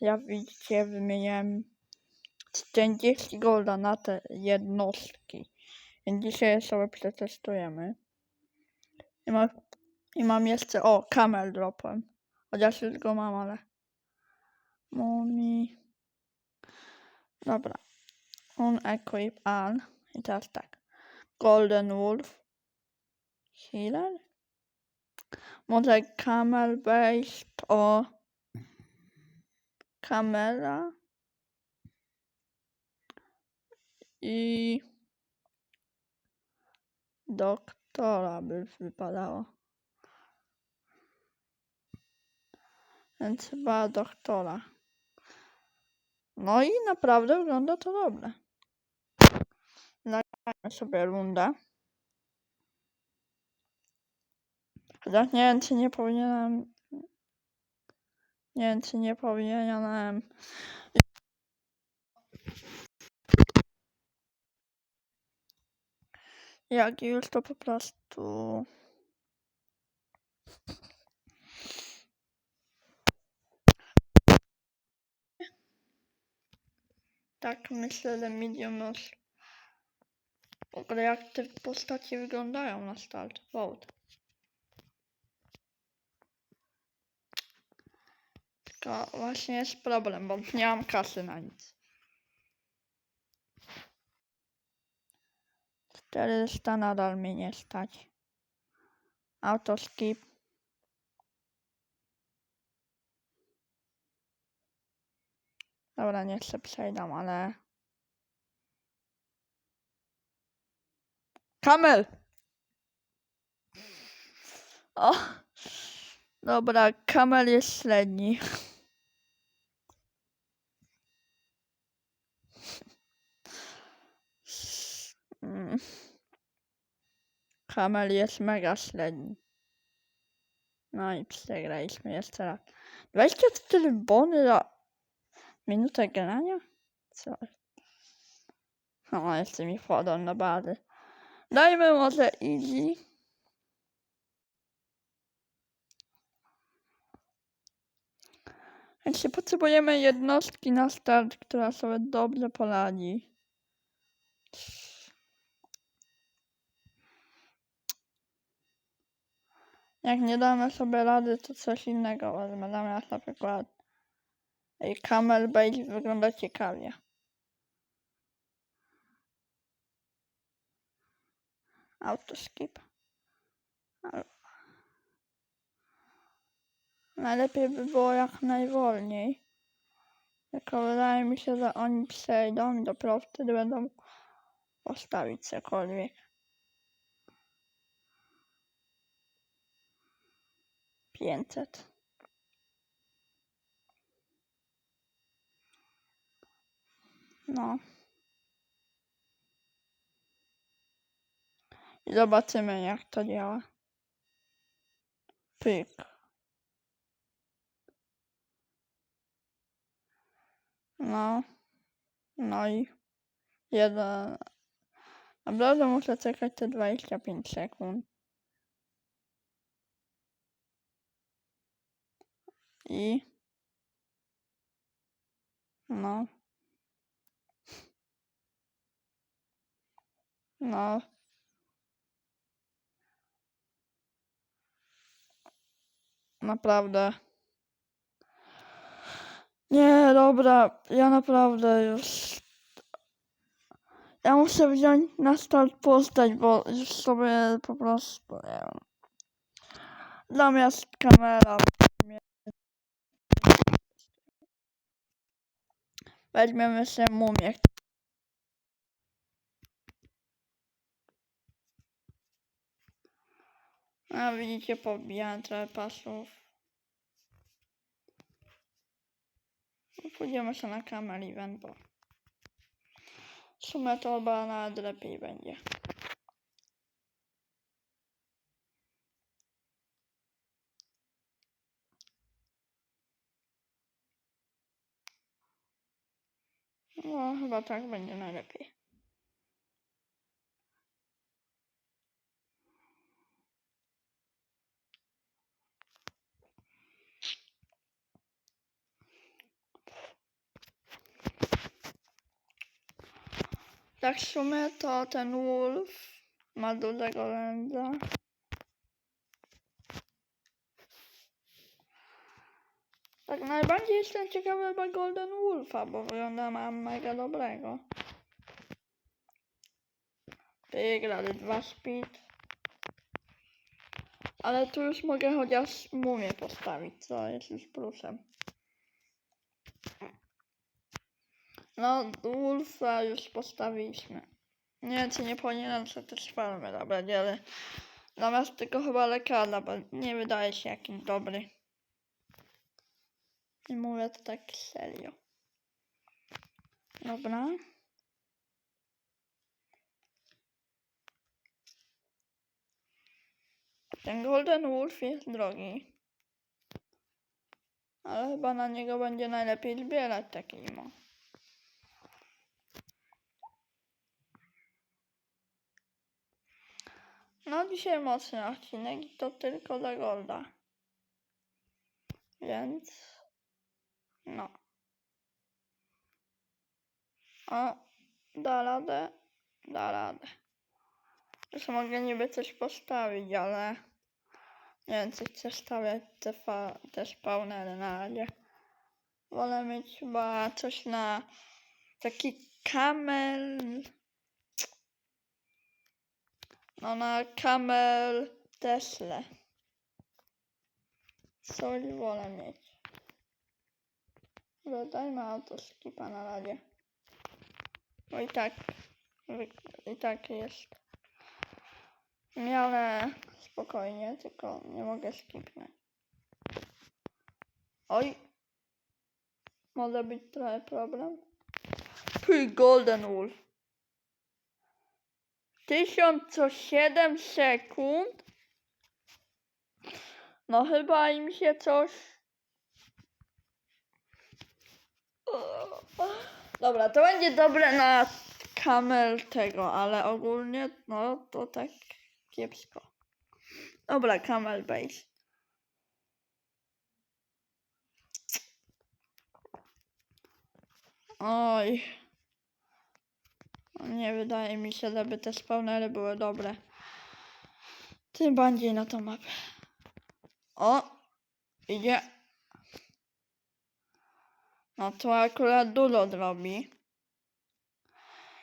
jak widzicie, wymieniłem 40 golda na te jednostki. Więc dzisiaj sobie przetestujemy. I mam, i mam jeszcze, o, camel dropem. Chociaż już go mam, ale... Mumi... Dobra. On equip an. I teraz tak. Golden Wolf. Healer? Może camel based o... Kamela. I... Doktora by wypadało. Więc chyba doktora. No i naprawdę wygląda to dobrze. Zagrajmy sobie rundę. Chociaż nie wiem, czy nie powinienem... Nie wiem, czy nie powinienem... Jak już to po prostu... Tak myślę, że medium już... W ogóle jak te postacie wyglądają na start. Vote. Tylko właśnie jest problem, bo nie mam kasy na nic. 400 nadal mnie nie stać. Autoskip. Dobra, nie chcę przejdą, ale... Kamel! O! Dobra, kamel jest średni. Mm. Kamel jest mega średni. No i przegraliśmy jeszcze raz. 24 bony za minutę grania? Co? No, jeszcze mi wchodzą na bazy. Dajmy może easy. Jeśli potrzebujemy jednostki na start, która sobie dobrze poradzi. Jak nie damy sobie rady, to coś innego wezmę. Zamiast na przykład Ej, Camel Base wygląda ciekawie. Autoskip. Najlepiej by było jak najwolniej. Tylko wydaje mi się, że oni przejdą i dopiero wtedy będą postawić cokolwiek. Pięćset. No. I zobaczymy jak to działa. Pyk. No. No i jeden. Naprawdę muszę czekać te 25 sekund. I. No. No. Naprawdę. Nie, dobra, ja naprawdę już. Ja muszę wziąć na start postać, bo już sobie po prostu nie wiem. Zamiast kamera. Weźmiemy sobie mumię. A widzicie, pobijałem trochę pasów. No, Pójdziemy sobie na kamer event, bo w sumie to chyba nawet lepiej będzie. No, chyba tak będzie najlepiej. Tak w sumie to ten Wolf ma dużego lędza. Tak najbardziej jestem ciekawy chyba Golden Wolfa, bo wygląda ma mega dobrego. Wygrali dwa speed. Ale tu już mogę chociaż mumię postawić, co jest już plusem. No, Wolfa już postawiliśmy. Nie wiem, czy nie powinienem sobie też farmy dobrać, ale zamiast tylko chyba lekarza, bo nie wydaje się jakiś dobry. I mówię to tak serio. Dobra. Ten Golden Wolf jest drogi. Ale chyba na niego będzie najlepiej zbierać taki imo. No dzisiaj mocny odcinek i to tylko dla Golda. Więc... No. O, da radę, da radę. Już mogę niby coś postawić, ale nie wiem, czy chcę te, fa- te spawnery na razie. Wolę mieć chyba coś na taki kamel. No na kamel Tesla. Coś wolę mieć. Dodajmy autoskipa na razie. Bo i tak, i tak jest miarę spokojnie, tylko nie mogę skipnąć. Oj, może być trochę problem. Ty Golden Wolf. 1007 sekund. No chyba im się coś... Dobra, to będzie dobre na kamel tego, ale ogólnie no to tak kiepsko. Dobra, camel base. Oj. No Nie wydaje mi się, żeby te spawnery były dobre. Tym bardziej na tą mapę. O! Idzie. No to akurat dużo zrobi.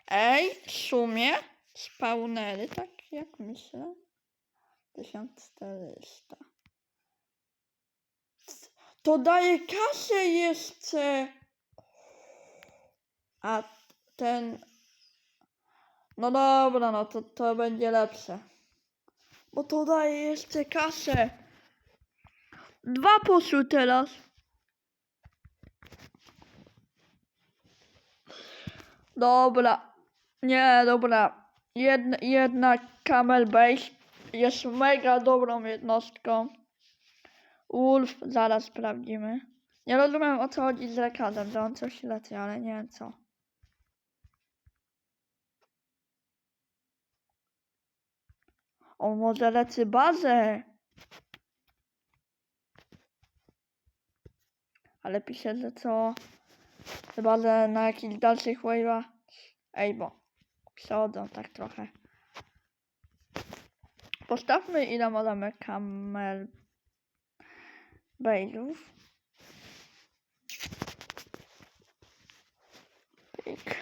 Ej, w sumie spawnery, tak jak myślę. 1400. To daje kasę jeszcze. A ten. No dobra, no to, to będzie lepsze. Bo to daje jeszcze kasę. Dwa poszły teraz. Dobra. Nie, dobra. Jedna, jedna Camel Base jest mega dobrą jednostką. Wolf, zaraz sprawdzimy. Nie rozumiem o co chodzi z rekadem, że on coś leci, ale nie wiem co. On może leci bazę. Ale pisze, że co? Że na jakichś dalszych wave'ach. Ej, bo przechodzą tak trochę. Postawmy ile możemy kamer bailów. Pyk.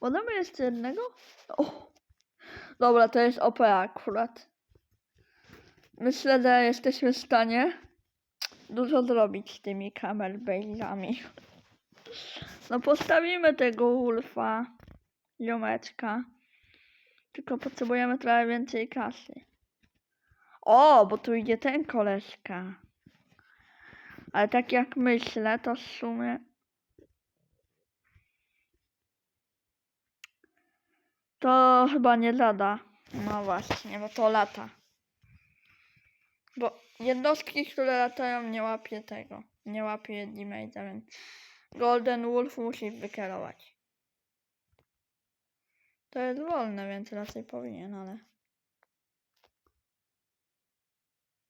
Możemy jeszcze jednego? O. Dobra, to jest OP akurat. Myślę, że jesteśmy w stanie dużo zrobić z tymi kamer bailami. No postawimy tego Wolfa, ziomeczka. Tylko potrzebujemy trochę więcej kasy. O, bo tu idzie ten koleżka. Ale tak jak myślę, to w sumie... To chyba nie lada. No właśnie, bo to lata. Bo jednostki, które latają, nie łapie tego. Nie łapie damage'a, więc Golden Wolf musi wykierować. To jest wolne, więc raczej powinien, ale...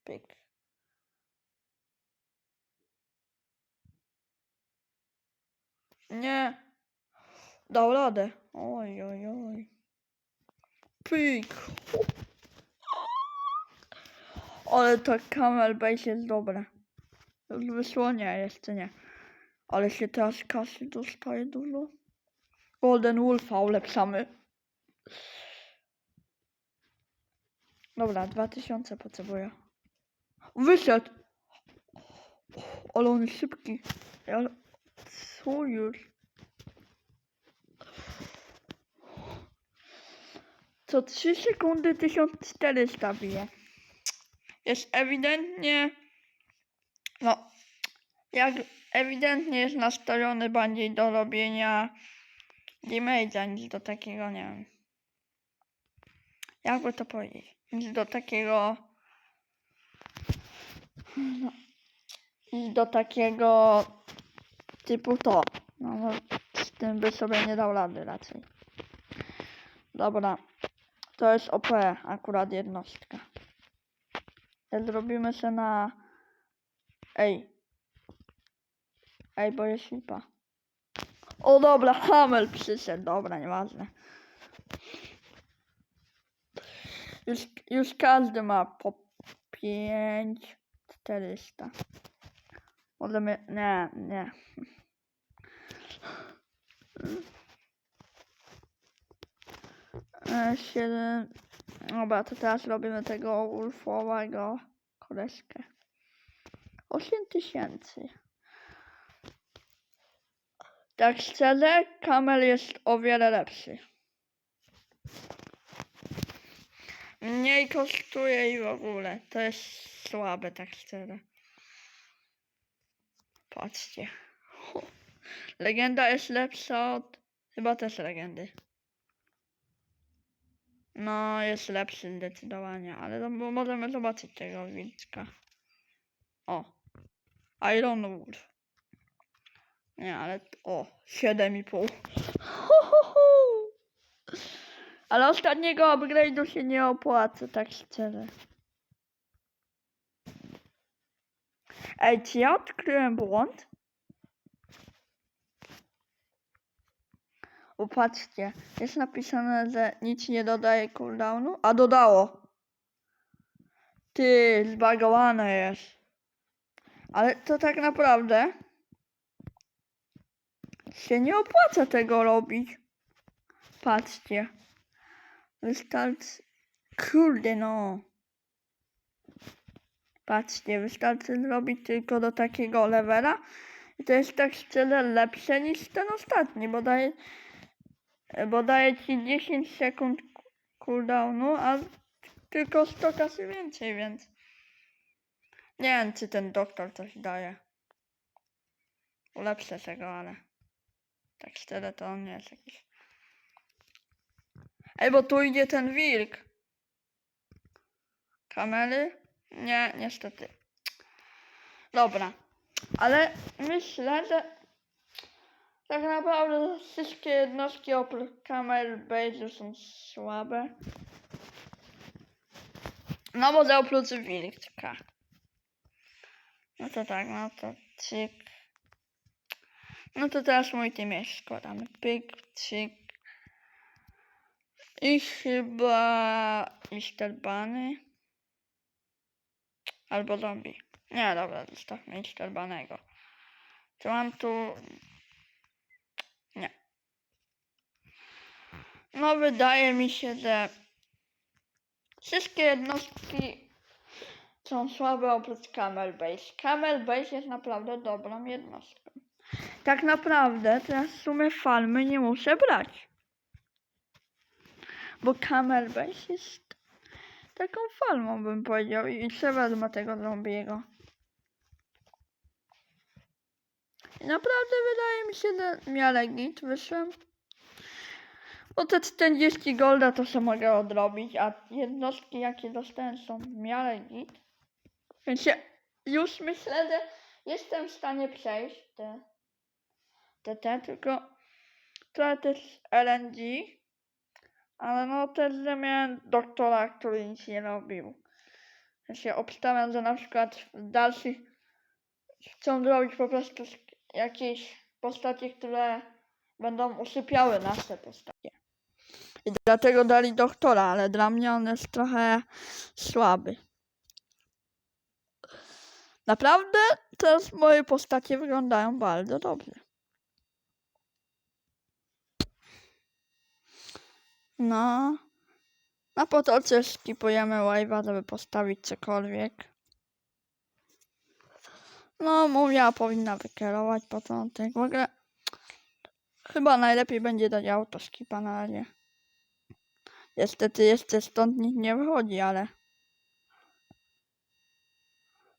Pyk. Nie. Dał radę. Oj, oj, oj. Pik. Ale to camel base jest dobre. Już wysłania jeszcze nie. Ale się teraz kasy dostaje dużo. Golden Wolfa ulepszamy. Dobra, 2000 potrzebuję. Wyszedł! Ale on jest szybki. Ale co już? Co 3 sekundy 1400 bije. Jest ewidentnie... No, jak ewidentnie jest nastawiony bardziej do robienia damage'a niż do takiego, nie wiem. Jakby to powiedzieć? Niż do takiego... No, niż do takiego typu to. No, no, z tym by sobie nie dał rady raczej. Dobra. To jest OP akurat jednostka. Zrobimy się na... Ej. Ej, bo jest lipa. O dobra, Hamel przyszedł. Dobra, nieważne. Już, już każdy ma po 5 400. Możemy... Nie, nie. Siedem... Dobra, to teraz robimy tego ulfowego koleżkę. 8 tysięcy. Tak szczerze, kamel jest o wiele lepszy. Mniej kosztuje i w ogóle. To jest słabe, tak szczerze. Patrzcie. Legenda jest lepsza od... Chyba też legendy. No, jest lepszy zdecydowanie, ale to, bo możemy zobaczyć tego wilczka. O. Iron Wolf. Nie, ale... O, 7,5. Ho, ho, ho. Ale ostatniego upgrade'u się nie opłaca, tak szczerze. Ej, czy ja odkryłem błąd? Popatrzcie, jest napisane, że nic nie dodaje cooldownu, a dodało. Ty, zbagowane jest. Ale to tak naprawdę się nie opłaca tego robić. Patrzcie. Wystarczy... Kurde no. Patrzcie, wystarczy zrobić tylko do takiego levela. I to jest tak szczerze lepsze niż ten ostatni, bo daje, bo daje ci 10 sekund cooldownu, a tylko 100 kasy więcej, więc nie wiem, czy ten doktor coś daje. Ulepszę tego, ale tak szczerze to on jest jakiś. Ej, bo tu idzie ten wilk. Kamely? Nie, niestety. Dobra. Ale myślę, że tak naprawdę wszystkie jednostki oprócz Camel Base są słabe. No może oprócz wilczka. No to tak, no to cyk. No to teraz mój team składamy. Pyk, cyk. I chyba Mr. Bunny. Albo zombie. Nie, dobra, zostawmy Mr. Banego. Czy mam tu... Nie. No wydaje mi się, że wszystkie jednostki są słabe oprócz Camel Base. Camel Base jest naprawdę dobrą jednostką. Tak naprawdę teraz w sumie farmy nie muszę brać. Bo Camel Base jest taką farmą bym powiedział i trzeba wezmę tego zombiego. I naprawdę wydaje mi się, że miarę git wyszłem. Bo te 40 golda to sobie mogę odrobić, a jednostki jakie dostałem są w miarę git. Więc ja już myślę, że jestem w stanie przejść te, te, te tylko trochę też LNG, ale no też, że miałem doktora, który nic nie robił. Ja się obstawiam, że na przykład w dalszych chcą zrobić po prostu jakieś postacie, które będą usypiały nasze postacie. I dlatego dali doktora, ale dla mnie on jest trochę słaby. Naprawdę teraz moje postacie wyglądają bardzo dobrze. No. Na potoce skipujemy wave'a, żeby postawić cokolwiek. No, mumia powinna wykierować początek. W ogóle chyba najlepiej będzie dać autoskipa na razie. Niestety jeszcze stąd nikt nie wychodzi, ale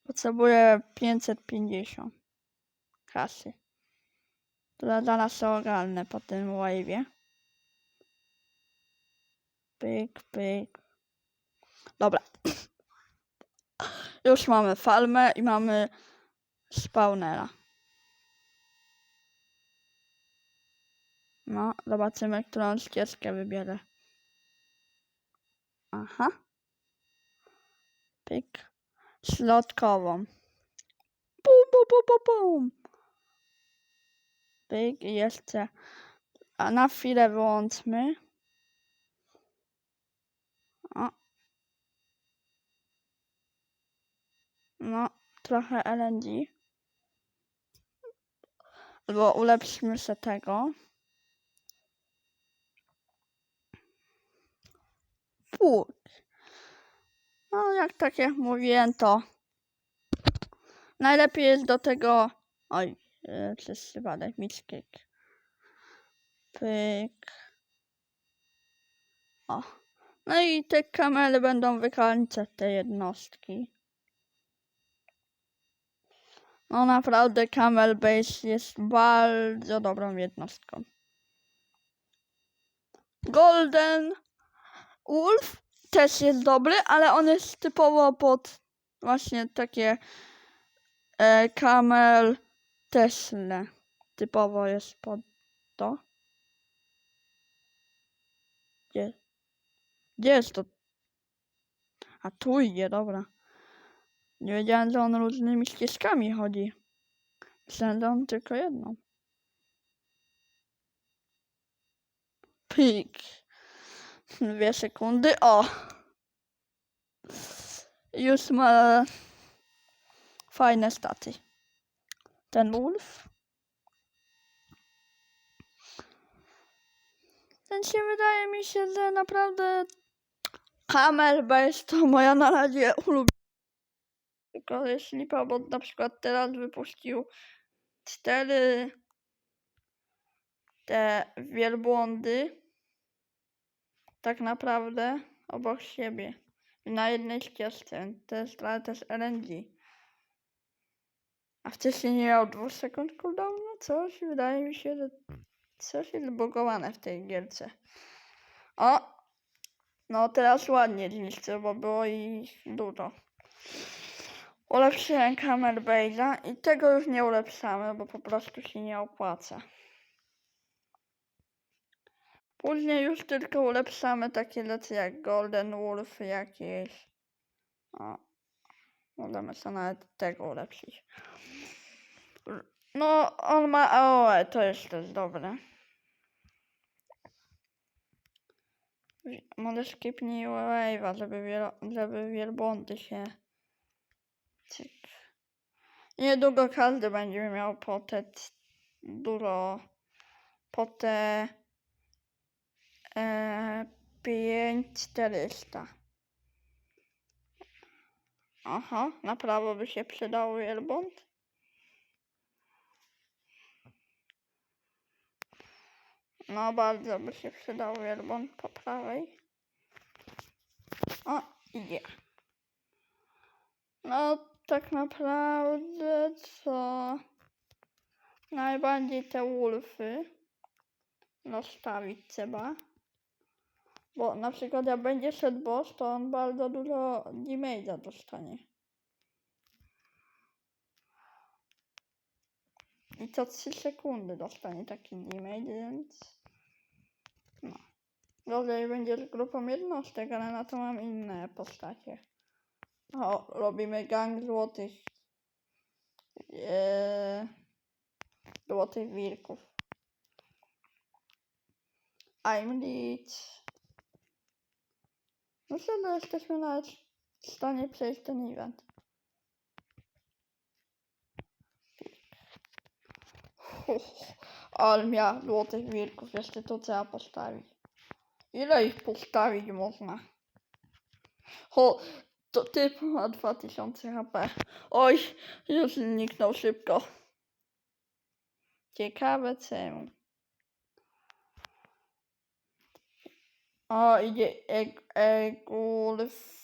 potrzebuję 550 kasy. To zaraz ogarnę po tym wave'ie. Pyk, pyk. Dobra. Już mamy farmę i mamy spawnera. No, zobaczymy, którą ścieżkę wybierę. Aha. Pyk. Środkową. Pum, pum, pum, pum, pum. Pyk i jeszcze. A na chwilę wyłączmy. No, trochę LNG. Albo ulepszymy się tego. Pół. No, jak tak jak mówiłem, to najlepiej jest do tego. Oj, e, przez przypadek miskik. Pyk. O. No i te kamele będą wykańczać te jednostki. No naprawdę Camel Base jest bardzo dobrą jednostką. Golden Wolf też jest dobry, ale on jest typowo pod właśnie takie e, Camel Tesla. Typowo jest pod to. Gdzie? Gdzie jest to? A tu idzie, dobra. Nie wiedziałem, że on różnymi ścieżkami chodzi. Myślałem, on tylko jedną. Pik. Dwie sekundy. O! Już ma fajne staty. Ten wolf. Ten się wydaje mi się, że naprawdę Camel Base to moja na razie ulubiona. Tylko jest lipa, bo na przykład teraz wypuścił cztery te wielbłądy tak naprawdę obok siebie. Na jednej ścieżce. To jest ale też RNG. A wcześniej nie miał 2 sekund cooldownu? Coś wydaje mi się, że coś jest zbugowane w tej gierce. O! No teraz ładnie zniszczę, bo było ich dużo. Ulepszyłem kamer Base'a i tego już nie ulepszamy, bo po prostu się nie opłaca. Później już tylko ulepszamy takie rzeczy jak Golden Wolf jakieś. O, możemy sobie nawet tego ulepszyć. No, on ma AOE, to jest też dobre. Może skipnij wave'a, żeby, wielo- żeby wielbłądy się... Cyk. Niedługo każdy będzie miał po te dużo... Po te... E, 5400. Aha, na prawo by się przydał wielbłąd. No, bardzo by się przydał wielbłąd po prawej. O, idzie. No, tak naprawdę co najbardziej te wolfy nastawić trzeba. Bo na przykład jak będzie szedł boss, to on bardzo dużo damage'a dostanie. I co 3 sekundy dostanie taki damage, więc... No. Gorzej będzie z grupą jednostek, ale na to mam inne postacie. O, robimy gang złotych... Eee, złotych wilków. I'm rich. Myślę, że jesteśmy nawet w stanie przejść ten event. Armia złotych wilków, jeszcze to trzeba postawić. Ile ich postawić można? O, to typ ma 2000 HP. Oj, już zniknął szybko. Ciekawe czemu. O, idzie eg, egulf.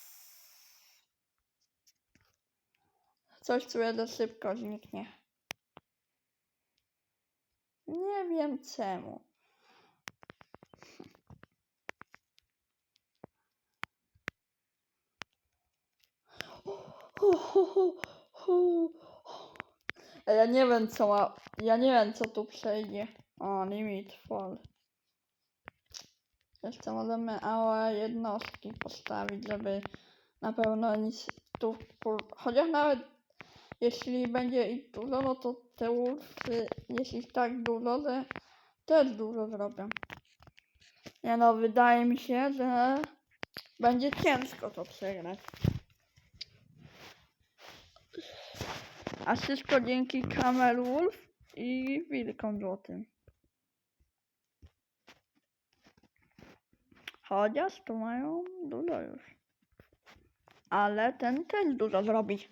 Coś czuję, że szybko zniknie. Nie wiem czemu. Ej, Ja nie wiem co ma. Ja nie wiem co tu przejdzie. O, limit fall. Jeszcze możemy małe jednostki postawić, żeby na pewno nic tu. Chociaż nawet jeśli będzie ich dużo, no to te wolfy, jeśli tak dużo, to też dużo zrobią. Nie no, wydaje mi się, że będzie ciężko to przegrać. A wszystko dzięki Camel Wolf i Wilkom Złotym. Chociaż tu mają dużo już. Ale ten też dużo zrobi.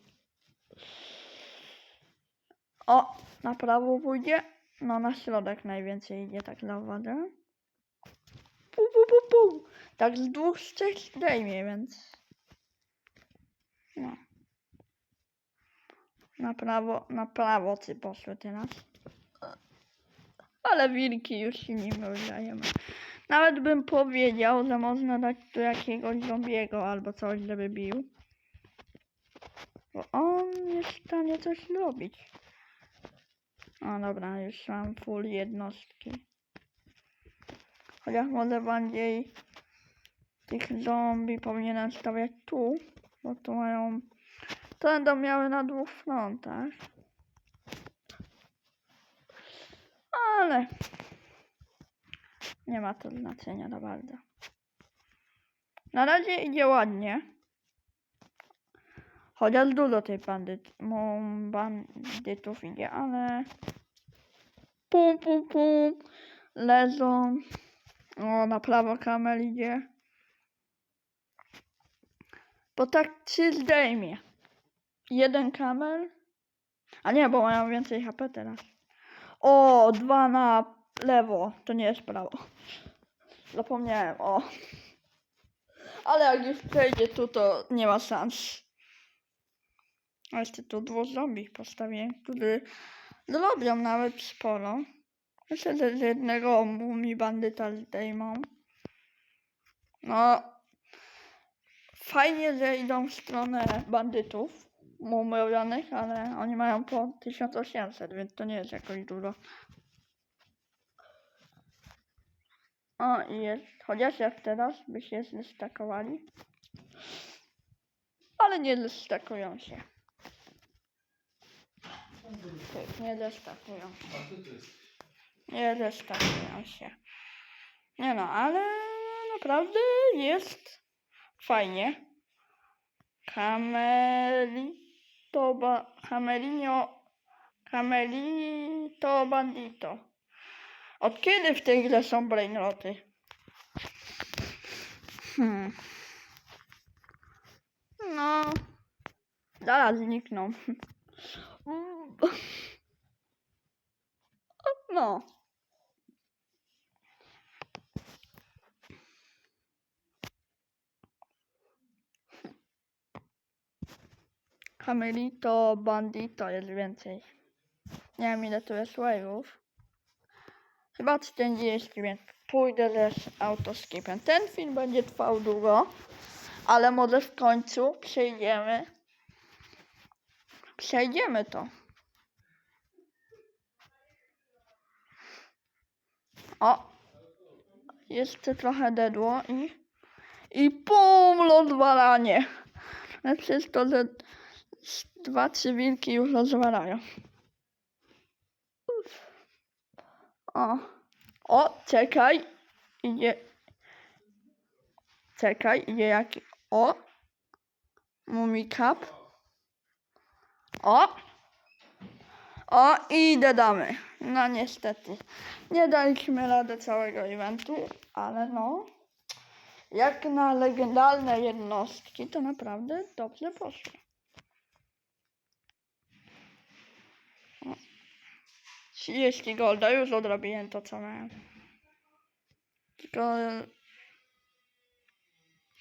O, na prawo pójdzie. No na środek najwięcej idzie, tak zauważyłem. Pu, pu, pu, pu. Tak z dwóch z trzech zdejmie, więc... No. Na prawo, na prawo ty poszły teraz. Ale wilki już się nimi użajemy. Nawet bym powiedział, że można dać tu jakiegoś zombiego albo coś, żeby bił. Bo on jest w stanie coś zrobić. O dobra, już mam full jednostki. Chociaż może bardziej tych zombie powinienem stawiać tu, bo tu mają... To będą miały na dwóch frontach. Ale nie ma to znaczenia za bardzo. Na razie idzie ładnie. Chociaż dużo tej bandyt, bandytów idzie, ale pum pum pum leżą. O, na prawo kamel idzie. Bo tak trzy zdejmie. Jeden kamel. A nie, bo mają więcej HP teraz. O, dwa na lewo. To nie jest prawo. Zapomniałem, o. Ale jak już przejdzie tu, to nie ma szans. A jeszcze tu dwóch zombie postawię, którzy zrobią nawet sporo. Myślę, że z jednego mi bandyta zdejmą. No. Fajnie, że idą w stronę bandytów mumiowanych, ale oni mają po 1800, więc to nie jest jakoś dużo. O, i jest. Chociaż jak teraz by się zestakowali. Ale nie zestakują się. Tak, nie zestakują. Nie zestakują się. Nie no, ale naprawdę jest fajnie. Camelito, ba, Camelinio, Camelito Bandito. Od kiedy w tej grze są brainroty? Hmm. No. Zaraz znikną. No. Camelito, Bandito jest więcej. Nie wiem ile tu jest wave'ów. Chyba 40, więc pójdę z autoskipem. Ten film będzie trwał długo, ale może w końcu przejdziemy. Przejdziemy to. O! Jeszcze trochę dedło i... I pum! Rozwalanie! Przez to, że dwa, trzy wilki już rozwalają. O! O, czekaj! idzie... Czekaj, idzie jaki... O! Mumikap. O! O, i dodamy. No niestety. Nie daliśmy rady całego eventu, ale no... Jak na legendarne jednostki, to naprawdę dobrze poszło. 30 golda, już odrobiłem to, co miałem. Tylko...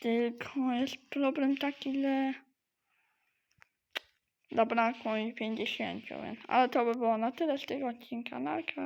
Tylko jest problem taki, że... Zabrakło mi 50, więc... Ale to by było na tyle z tego odcinka. Narka.